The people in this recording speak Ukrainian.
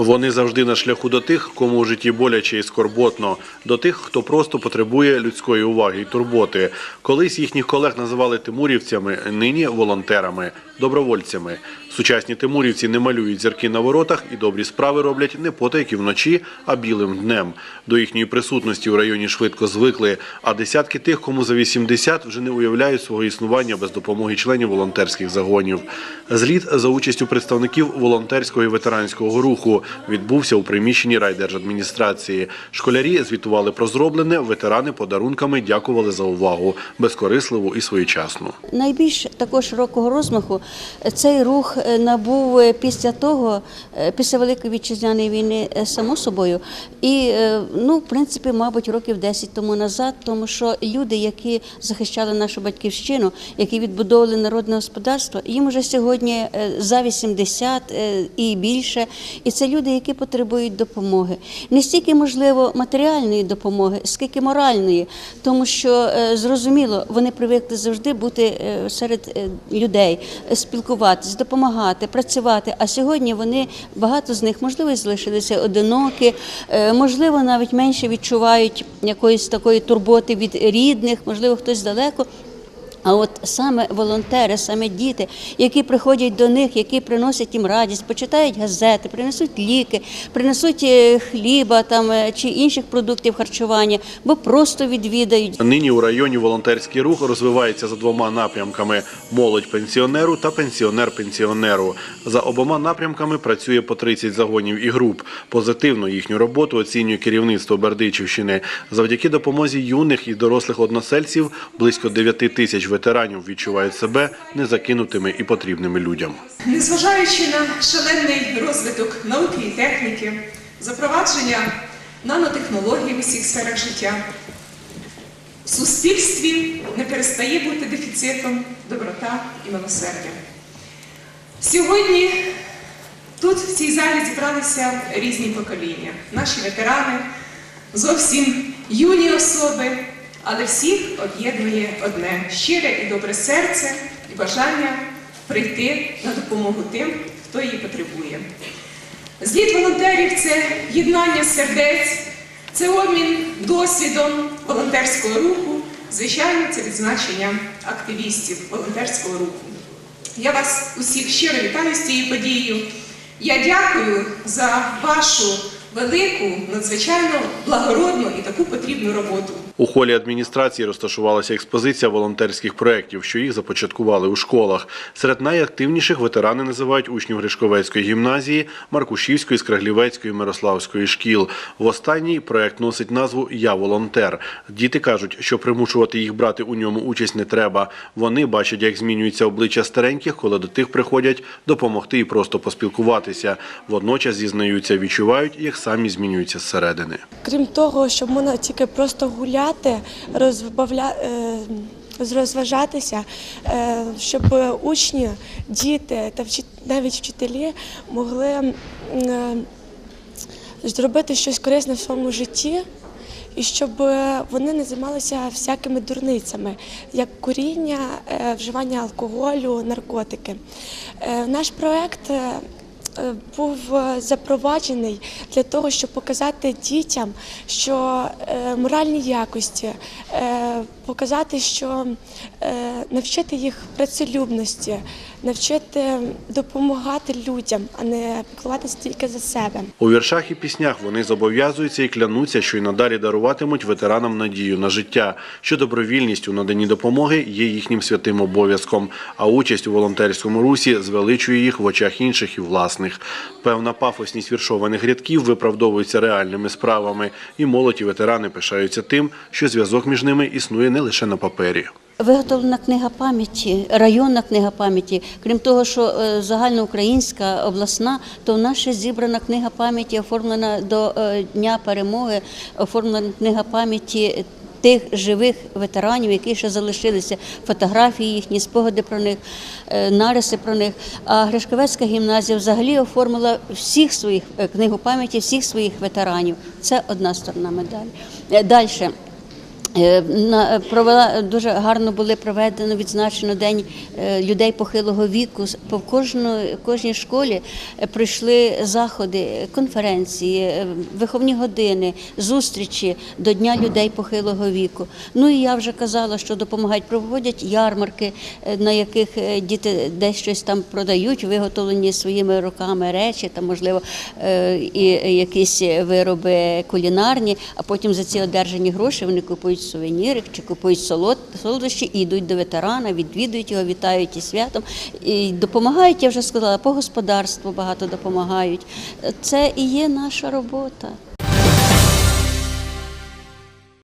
Вони завжди на шляху до тих, кому у житті боляче і скорботно, до тих, хто просто потребує людської уваги і турботи. Колись їхніх колег називали тимурівцями, нині волонтерами, добровольцями. Сучасні тимурівці не малюють зірки на воротах і добрі справи роблять не потайки вночі, а білим днем. До їхньої присутності у районі швидко звикли, а десятки тих, кому за 80, вже не уявляють свого існування без допомоги членів волонтерських загонів. Зліт за участю представників волонтерського і ветеранського руху відбувся у приміщенні райдержадміністрації. Школярі звітували про зроблене, ветерани подарунками дякували за увагу, безкорисливу і своєчасну. Найбільш також широкого розмаху цей рух е, набув е, після того, е, після Великої вітчизняної війни, е, само собою. І, е, ну, в принципі, мабуть, років 10 тому назад, тому що люди, які захищали нашу батьківщину, які відбудовували народне господарство, їм уже сьогодні е, за 80 е, і більше. І це люди, які потребують допомоги. Не стільки, можливо, матеріальної допомоги, скільки моральної, тому що е, зрозуміло, вони привикли завжди бути е, серед е, людей, спілкуватись, допомагати, працювати. А сьогодні вони багато з них можливо залишилися одинокі, можливо, навіть менше відчувають якоїсь такої турботи від рідних, можливо, хтось далеко. А от саме волонтери, саме діти, які приходять до них, які приносять їм радість, почитають газети, принесуть ліки, принесуть е, хліба там е, чи інших продуктів харчування, бо просто відвідають. Нині у районі волонтерський рух розвивається за двома напрямками: молодь пенсіонеру та пенсіонер пенсіонеру. За обома напрямками працює по 30 загонів і груп. Позитивно їхню роботу оцінює керівництво Бердичівщини. Завдяки допомозі юних і дорослих односельців близько 9 тисяч ветеранів відчувають себе незакинутими і потрібними людям. Незважаючи на шалений розвиток науки і техніки, запровадження нанотехнологій в усіх сферах життя, в суспільстві не перестає бути дефіцитом доброта і милосердя. Сьогодні тут в цій залі зібралися різні покоління, наші ветерани, зовсім юні особи, але всіх об'єднує одне щире і добре серце і бажання прийти на допомогу тим, хто її потребує. Зліт волонтерів це єднання сердець, це обмін досвідом волонтерського руху, звичайно, це відзначення активістів волонтерського руху. Я вас усіх щиро вітаю з цією подією. Я дякую за вашу велику, надзвичайно благородну і таку потрібну роботу. У холі адміністрації розташувалася експозиція волонтерських проєктів, що їх започаткували у школах. Серед найактивніших ветерани називають учнів Гришковецької гімназії, Маркушівської, Скраглівецької, Мирославської шкіл. В останній проєкт носить назву Я волонтер. Діти кажуть, що примушувати їх брати у ньому участь не треба. Вони бачать, як змінюється обличчя стареньких, коли до тих приходять допомогти і просто поспілкуватися. Водночас зізнаються, відчувають, як самі змінюються зсередини. Крім того, щоб можна тільки просто гуляти, розбавля... е, розважатися, е, щоб учні, діти та навіть вчителі могли е, зробити щось корисне в своєму житті. І щоб вони не займалися всякими дурницями, як куріння, вживання алкоголю, наркотики. Наш проект був е, запроваджений для того, щоб показати дітям, що е, моральні якості, е, показати, що е, навчити їх працелюбності, навчити допомагати людям, а не піклуватися тільки за себе. У віршах і піснях вони зобов'язуються і клянуться, що й надалі даруватимуть ветеранам надію на життя, що добровільність у наданні допомоги є їхнім святим обов'язком, а участь у волонтерському русі звеличує їх в очах інших і власних. Певна пафосність віршованих рядків виправдовується реальними справами, і молоді ветерани пишаються тим, що зв'язок між ними існує не лише на папері. Виготовлена книга пам'яті, районна книга пам'яті. Крім того, що е, загальноукраїнська обласна, то в нас ще зібрана книга пам'яті, оформлена до е, Дня перемоги, оформлена книга пам'яті. Тих живих ветеранів, які ще залишилися, фотографії їхні, спогади про них, е, нариси про них. А Гришковецька гімназія взагалі оформила всіх своїх книгу пам'яті, всіх своїх ветеранів. Це одна сторона медалі. Далі. Е, Провела дуже гарно були проведено відзначено день е, людей похилого віку. По кожно, кожній школі е, пройшли заходи, конференції, е, виховні години, зустрічі до Дня людей похилого віку. Ну і я вже казала, що допомагають, проводять ярмарки, е, на яких е, діти десь щось там продають, виготовлені своїми руками речі, там можливо е, і якісь вироби кулінарні, а потім за ці одержані гроші вони купують сувеніри чи купують солод, солодощі і йдуть до ветерана, відвідують його, вітають і святом і допомагають, я вже сказала, по господарству багато допомагають. Це і є наша робота.